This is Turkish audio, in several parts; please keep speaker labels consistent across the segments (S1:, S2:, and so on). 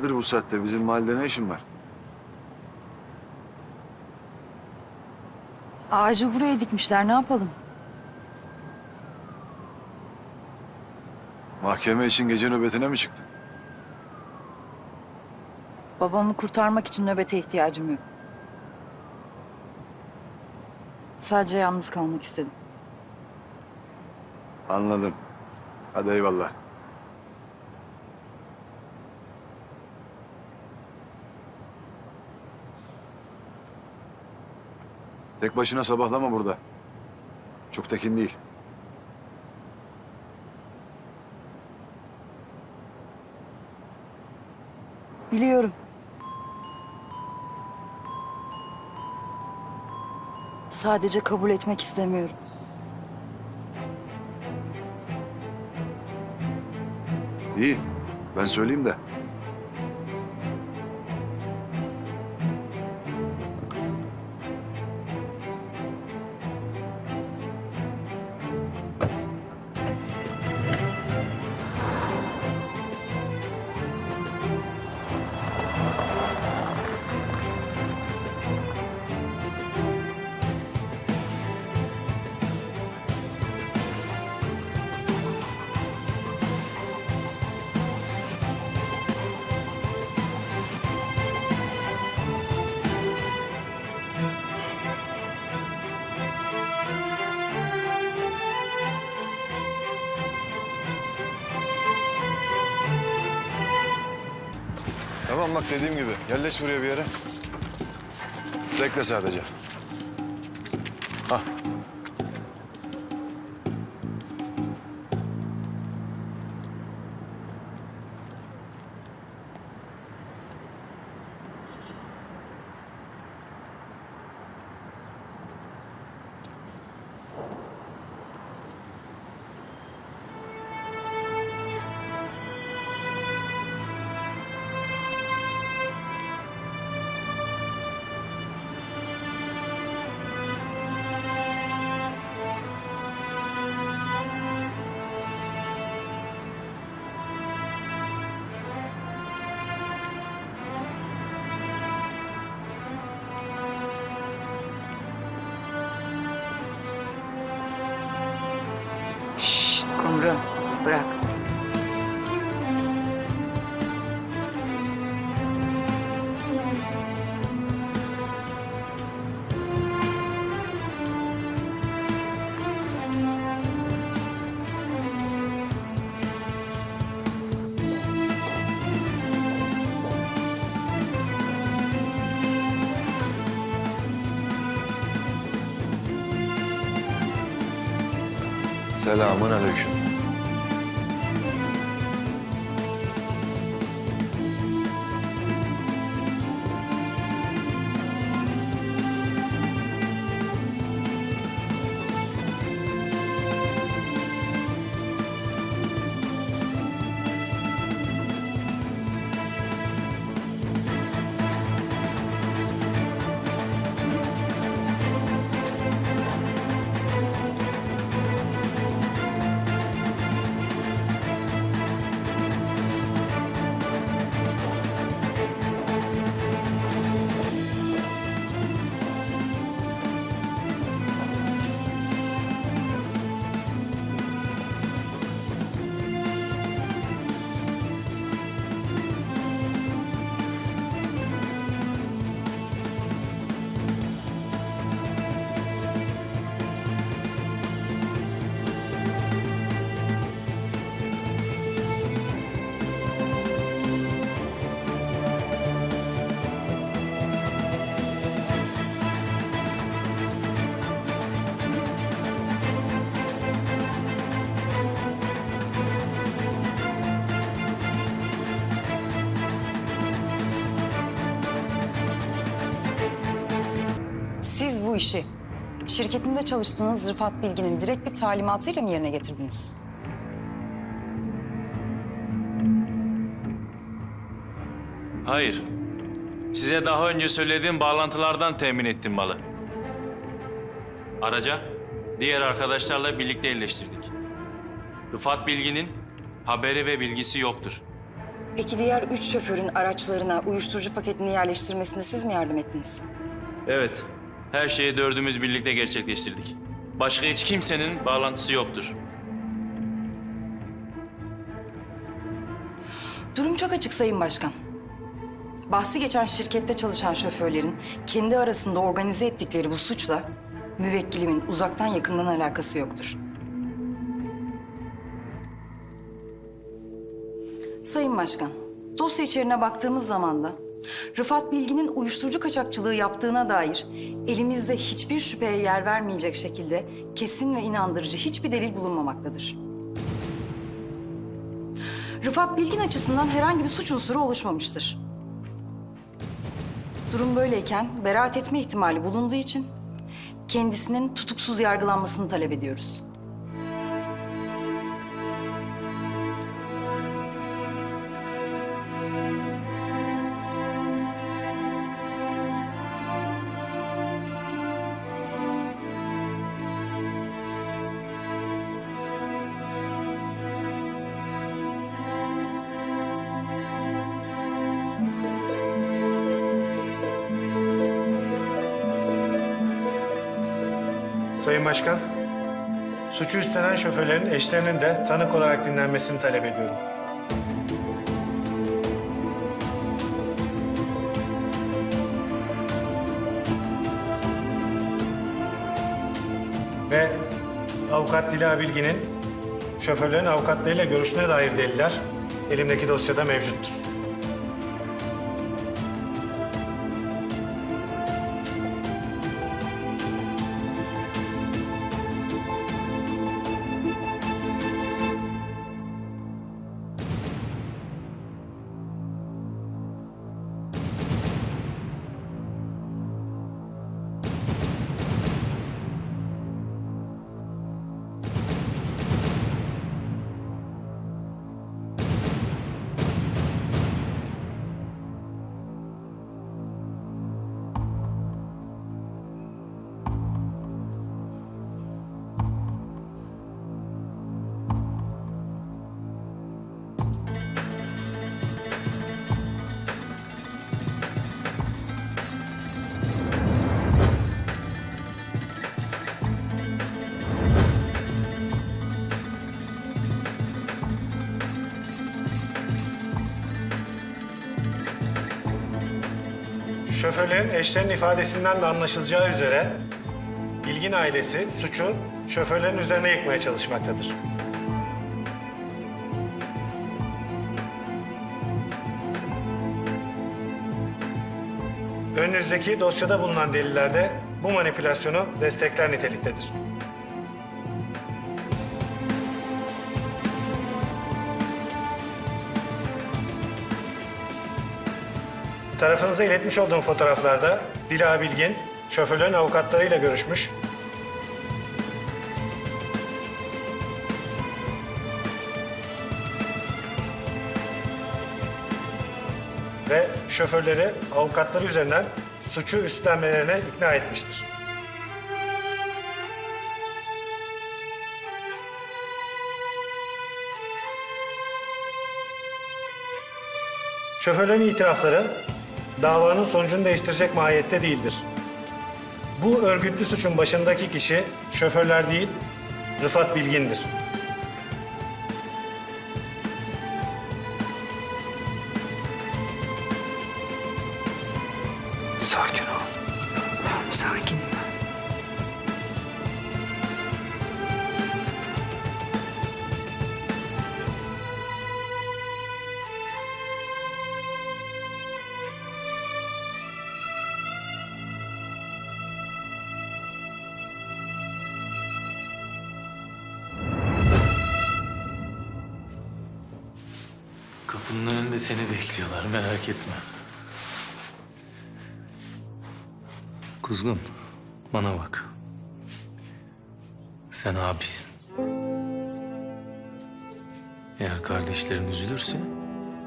S1: Hayırdır bu saatte? Bizim mahallede ne işin var?
S2: Ağacı buraya dikmişler ne yapalım?
S1: Mahkeme için gece nöbetine mi çıktın?
S2: Babamı kurtarmak için nöbete ihtiyacım yok. Sadece yalnız kalmak istedim.
S1: Anladım. Hadi eyvallah. Tek başına sabahlama burada. Çok tekin değil.
S2: Biliyorum. Sadece kabul etmek istemiyorum.
S1: İyi. Ben söyleyeyim de. Bak dediğim gibi. Yerleş buraya bir yere. Bekle sadece.
S2: Kumru bırak.
S1: Selamun aleyküm.
S3: İşi şirketinde çalıştığınız Rıfat Bilgin'in direkt bir talimatıyla mı yerine getirdiniz?
S4: Hayır. Size daha önce söylediğim bağlantılardan temin ettim malı. Araca diğer arkadaşlarla birlikte yerleştirdik. Rıfat Bilgin'in haberi ve bilgisi yoktur.
S2: Peki diğer üç şoförün araçlarına uyuşturucu paketini yerleştirmesinde siz mi yardım ettiniz?
S5: Evet. Her şeyi dördümüz birlikte gerçekleştirdik. Başka hiç kimsenin bağlantısı yoktur.
S2: Durum çok açık Sayın Başkan. Bahsi geçen şirkette çalışan şoförlerin kendi arasında organize ettikleri bu suçla müvekkilimin uzaktan yakından alakası yoktur. Sayın Başkan, dosya içeriğine baktığımız zaman da Rıfat Bilgin'in uyuşturucu kaçakçılığı yaptığına dair elimizde hiçbir şüpheye yer vermeyecek şekilde kesin ve inandırıcı hiçbir delil bulunmamaktadır. Rıfat Bilgin açısından herhangi bir suç unsuru oluşmamıştır. Durum böyleyken beraat etme ihtimali bulunduğu için kendisinin tutuksuz yargılanmasını talep ediyoruz.
S6: Sayın Başkan, suçu üstlenen şoförlerin eşlerinin de tanık olarak dinlenmesini talep ediyorum. Ve avukat Dila Bilgin'in şoförlerin avukatlarıyla görüşüne dair deliller elimdeki dosyada mevcuttur. Şoförlerin eşlerinin ifadesinden de anlaşılacağı üzere Bilgin ailesi suçu şoförlerin üzerine yıkmaya çalışmaktadır. Önünüzdeki dosyada bulunan delillerde bu manipülasyonu destekler niteliktedir. Tarafınıza iletmiş olduğum fotoğraflarda Dila Bilgin, şoförlerin avukatlarıyla görüşmüş. Ve şoförleri avukatları üzerinden suçu üstlenmelerine ikna etmiştir. Şoförlerin itirafları davanın sonucunu değiştirecek mahiyette değildir. Bu örgütlü suçun başındaki kişi şoförler değil, Rıfat Bilgin'dir.
S7: Sakin ol. Sakin.
S5: Kapının seni bekliyorlar merak etme. Kuzgun bana bak. Sen abisin. Eğer kardeşlerin üzülürse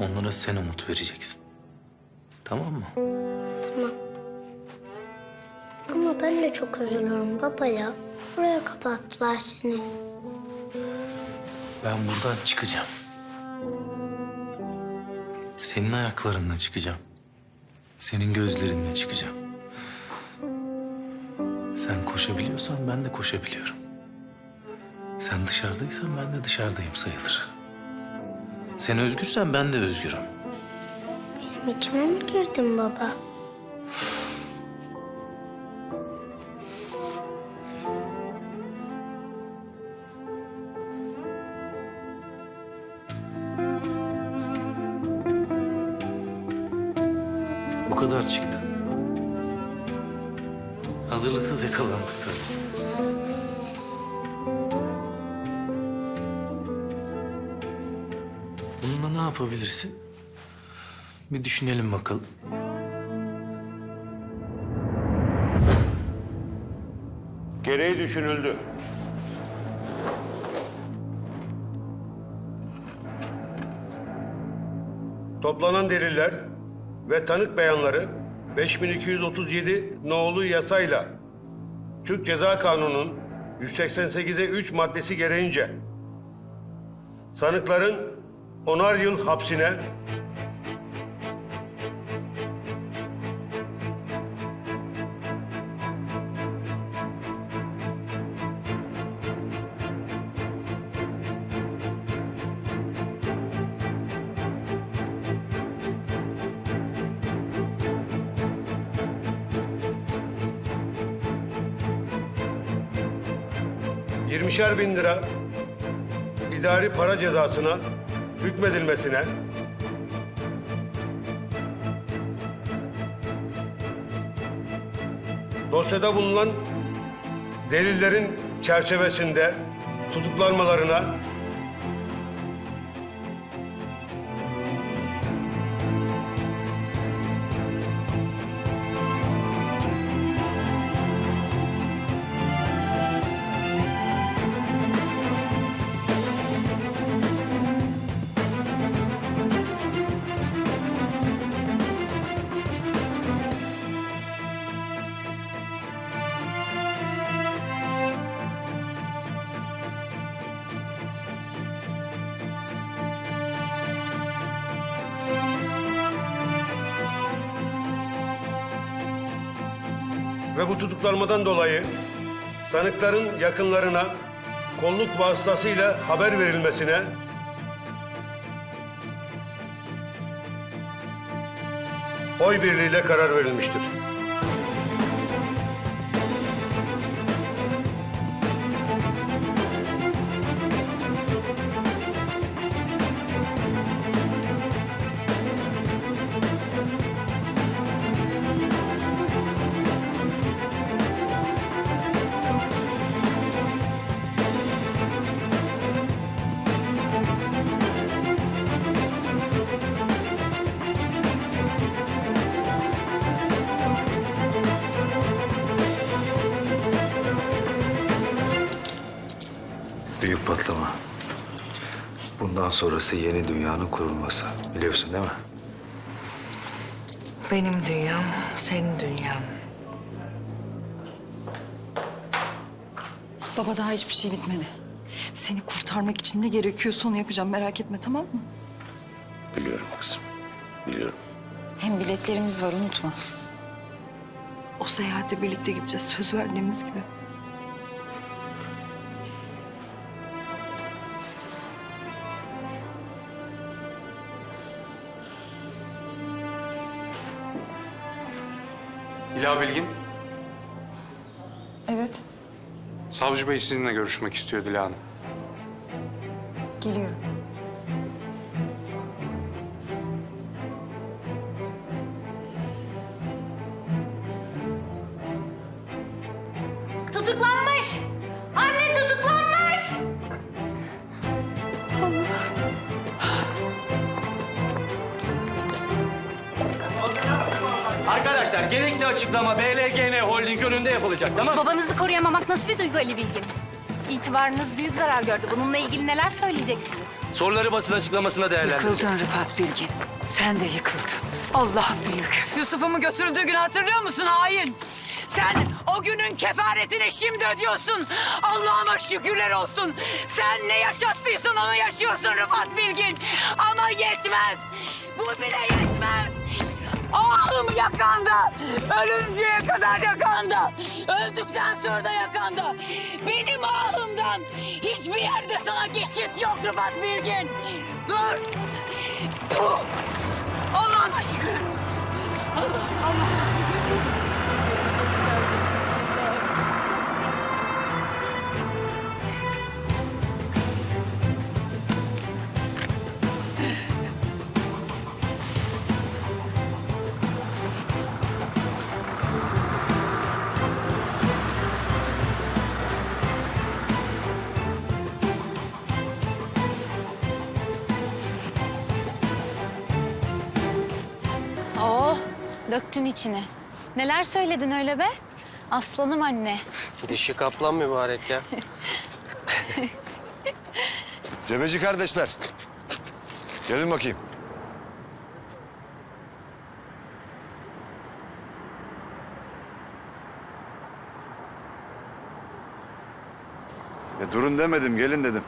S5: onlara sen umut vereceksin. Tamam mı?
S8: Tamam. Ama ben de çok üzülüyorum baba ya. Buraya kapattılar seni.
S5: Ben buradan çıkacağım. Senin ayaklarınla çıkacağım. Senin gözlerinle çıkacağım. Sen koşabiliyorsan ben de koşabiliyorum. Sen dışarıdaysan ben de dışarıdayım sayılır. Sen özgürsen ben de özgürüm.
S8: Benim içime mi girdin baba?
S5: Kadar çıktı. Hazırlıksız yakalandık tabii. Bununla ne yapabilirsin? Bir düşünelim bakalım.
S9: Gereği düşünüldü. Toplanan deliller ve tanık beyanları 5237 nolu yasayla Türk Ceza Kanunu'nun 188'e 3 maddesi gereğince sanıkların onar yıl hapsine ...20'şer bin lira idari para cezasına hükmedilmesine... ...dosyada bulunan delillerin çerçevesinde tutuklanmalarına... Ve bu tutuklanmadan dolayı sanıkların yakınlarına kolluk vasıtasıyla haber verilmesine oy birliğiyle karar verilmiştir.
S7: Patlama. Bundan sonrası yeni dünyanın kurulması. Biliyorsun değil mi?
S10: Benim dünyam, senin dünyan.
S2: Baba daha hiçbir şey bitmedi. Seni kurtarmak için ne gerekiyorsa onu yapacağım merak etme tamam mı?
S9: Biliyorum kızım, biliyorum.
S2: Hem biletlerimiz var unutma. O seyahate birlikte gideceğiz söz verdiğimiz gibi.
S11: Hilal Bilgin,
S2: Evet
S11: Savcı Bey sizinle görüşmek istiyor Dila Hanım.
S2: geliyorum.
S12: Yapılacak tamam mı?
S13: Babanızı koruyamamak nasıl bir duygu Ali Bilgin? İtibarınız büyük zarar gördü. Bununla ilgili neler söyleyeceksiniz?
S12: Soruları basın açıklamasında değerlendireceğiz.
S10: Yıkıldın Rıfat Bilgin. Sen de yıkıldın. Allah büyük.
S14: Yusuf'umu götürdüğü günü hatırlıyor musun hain? Sen o günün kefaretini şimdi ödüyorsun. Allah'ıma şükürler olsun. Sen ne yaşattıysan onu yaşıyorsun Rıfat Bilgin. Ama yetmez. Bu bile yetmez. Ahım yakanda. Ölünceye kadar yakanda. Öldükten sonra da yakanda. Benim ahımdan hiçbir yerde sana geçit yok Rıfat Bilgin. Dur. Puh. Allah'ıma şükür. Allah, Allah.
S13: Döktün içine. Neler söyledin öyle be? Aslanım anne.
S12: Dişi kaplan mübarek ya.
S1: Cebeci kardeşler. Gelin bakayım. Ya durun demedim, gelin dedim.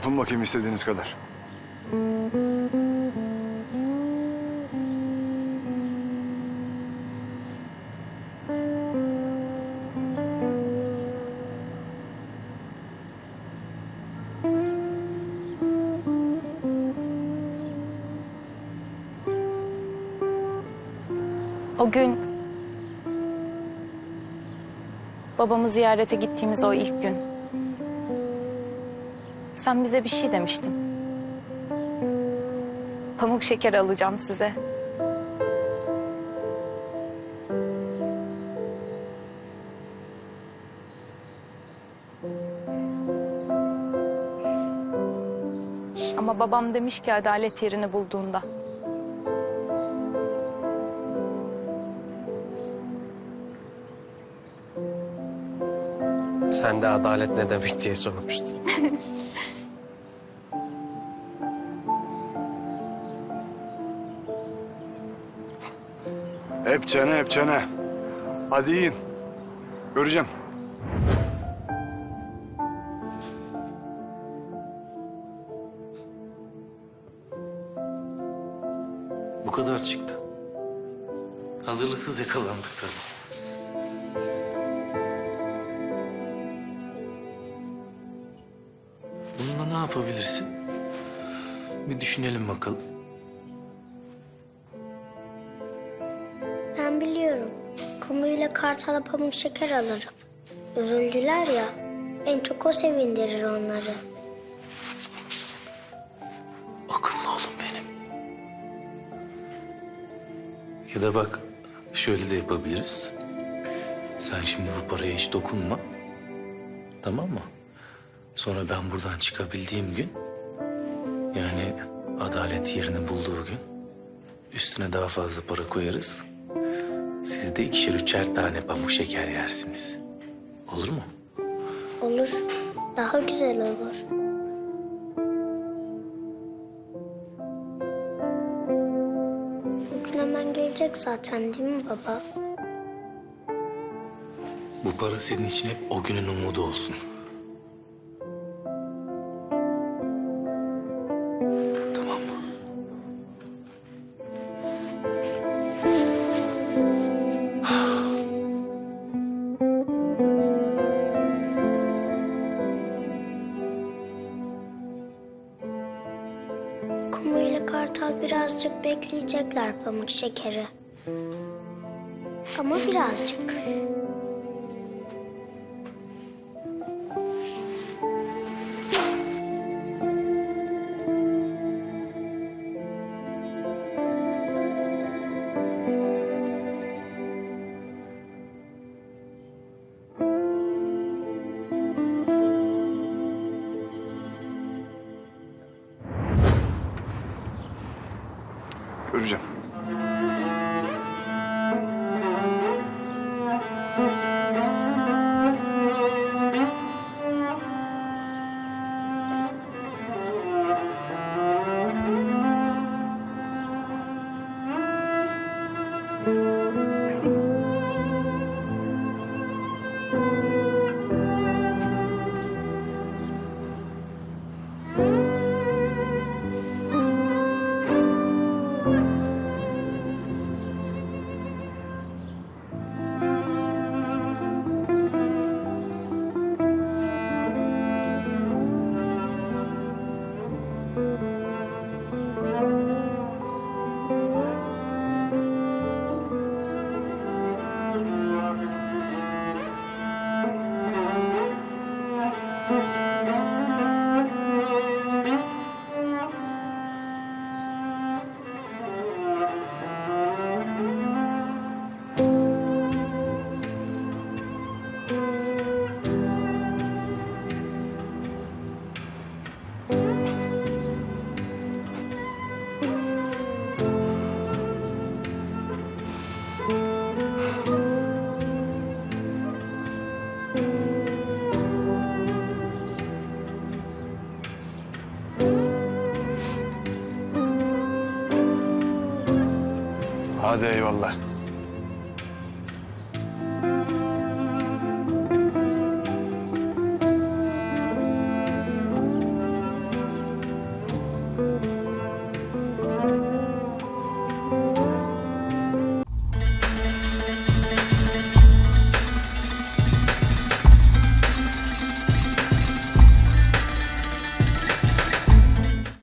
S1: Kapın bakayım istediğiniz kadar.
S13: O gün babamı ziyarete gittiğimiz o ilk gün. Sen bize bir şey demiştin. Pamuk şeker alacağım size. Ama babam demiş ki adalet yerini bulduğunda.
S12: Sen de adalet ne demek diye sormuştun.
S1: Hep çene, hep çene. Hadi yiyin. Göreceğim.
S5: Bu kadar çıktı. Hazırlıksız yakalandık tabii. Bununla ne yapabilirsin? Bir düşünelim bakalım.
S8: Kartala pamuk şeker alırım. Üzüldüler ya. En çok o sevindirir onları.
S5: Akıllı oğlum benim. Ya da bak şöyle de yapabiliriz. Sen şimdi bu paraya hiç dokunma. Tamam mı? Sonra ben buradan çıkabildiğim gün... Yani adalet yerini bulduğu gün... Üstüne daha fazla para koyarız. Siz de ikişer üçer tane pamuk şeker yersiniz. Olur mu?
S8: Olur. Daha güzel olur. Bugün hemen gelecek zaten değil mi baba?
S5: Bu para senin için hep o günün umudu olsun.
S8: Pamuk şekeri. Ama birazcık.
S1: Göreceğim. Hadi eyvallah.